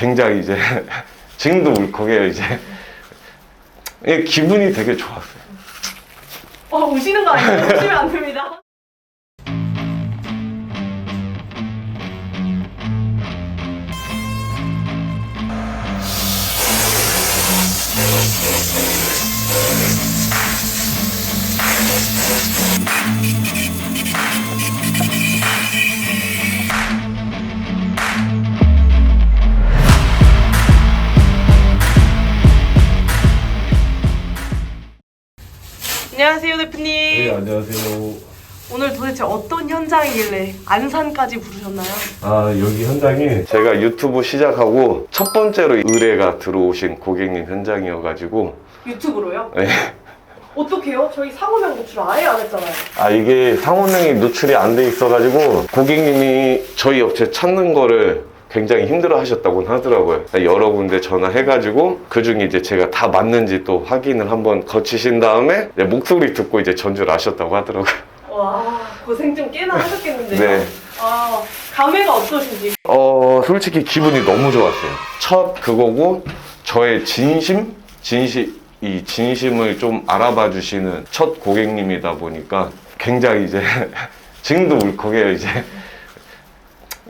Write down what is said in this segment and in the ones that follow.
굉장히 이제 지금도 울컥해요 이제 예, 기분이 되게 좋았어요. 어, 우시는 거 아니에요? 우시면 안 됩니다. 안녕하세요, 대표님. 네, 안녕하세요. 오늘 도대체 어떤 현장이길래 안산까지 부르셨나요? 아 여기 현장이 제가 유튜브 시작하고 첫 번째로 의뢰가 들어오신 고객님 현장이어가지고 유튜브로요? 네. 어떡해요? 저희 상호명 노출 아예 안 했잖아요. 아 이게 상호명이 노출이 안 돼 있어가지고 고객님이 저희 업체 찾는 거를 굉장히 힘들어 하셨다고 하더라고요. 여러 군데 전화해가지고 그 중에 이제 제가 다 맞는지 또 확인을 한번 거치신 다음에 목소리 듣고 이제 전주를 아셨다고 하더라고요. 와, 고생 좀 꽤나 하셨겠는데요. 네. 아, 감회가 어떠신지. 어 솔직히 기분이 너무 좋았어요. 첫 그거고 저의 진심 진심 이 진심을 좀 알아봐 주시는 첫 고객님이다 보니까 굉장히 이제 지금도 울컥해요 이제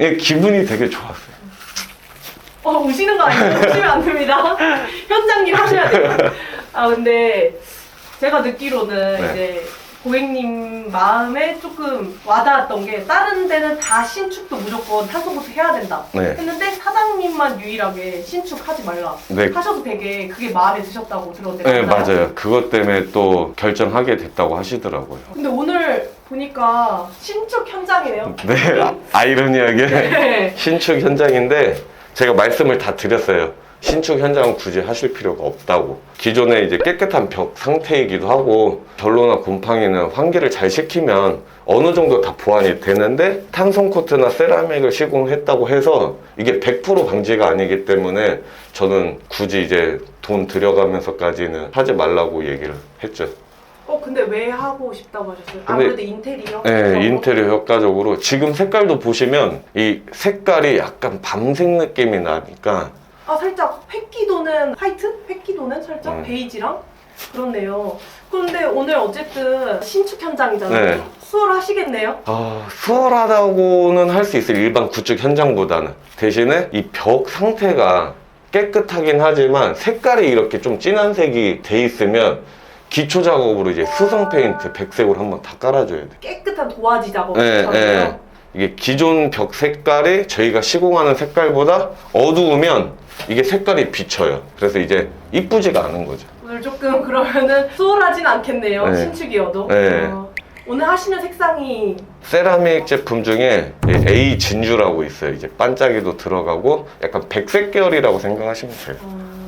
예, 기분이 되게 좋았어요. 어, 우시는 거 아니에요? 우시면 안 됩니다. 현장일 하셔야 돼요. 아, 근데 제가 듣기로는 네. 이제 고객님 마음에 조금 와닿았던 게 다른 데는 다 신축도 무조건 탄소보수 해야 된다. 네. 했는데 사장님만 유일하게 신축하지 말라. 네. 하셔도 되게 그게 마음에 드셨다고 들었는데 네? 맞아요. 그것 때문에 또 결정하게 됐다고 하시더라고요. 근데 오늘 보니까 신축 현장이네요. 네 아, 아이러니하게 네. 신축 현장인데 제가 말씀을 다 드렸어요. 신축 현장은 굳이 하실 필요가 없다고. 기존에 이제 깨끗한 벽 상태이기도 하고 결로나 곰팡이는 환기를 잘 시키면 어느 정도 다 보완이 되는데 탄성 코트나 세라믹을 시공했다고 해서 이게 100% 방지가 아니기 때문에 저는 굳이 이제 돈 들여가면서까지는 하지 말라고 얘기를 했죠. 어 근데 왜 하고 싶다고 하셨어요? 아무래도 인테리어. 네, 인테리어 효과적으로 지금 색깔도 보시면 이 색깔이 약간 밤색 느낌이 나니까 아 살짝 획기도는 화이트? 획기도는 살짝 음. 베이지랑 그렇네요. 그런데 오늘 어쨌든 신축 현장이잖아요. 네. 수월하시겠네요. 아, 수월하다고는 할 수 있어요. 일반 구축 현장보다는. 대신에 이 벽 상태가 깨끗하긴 하지만 색깔이 이렇게 좀 진한 색이 돼 있으면 기초 작업으로 이제 수성 페인트 백색으로 한번 다 깔아줘야 돼. 깨끗한 도화지 네, 작업이잖아요. 네. 이게 기존 벽 색깔이 저희가 시공하는 색깔보다 어두우면 이게 색깔이 비쳐요. 그래서 이제 이쁘지가 않은 거죠. 오늘 조금 그러면은 수월하진 않겠네요. 네. 신축이어도. 네. 어, 오늘 하시는 색상이 세라믹 제품 중에 A 진주라고 있어요. 이제 반짝이도 들어가고 약간 백색 계열이라고 생각하시면 돼요. 어,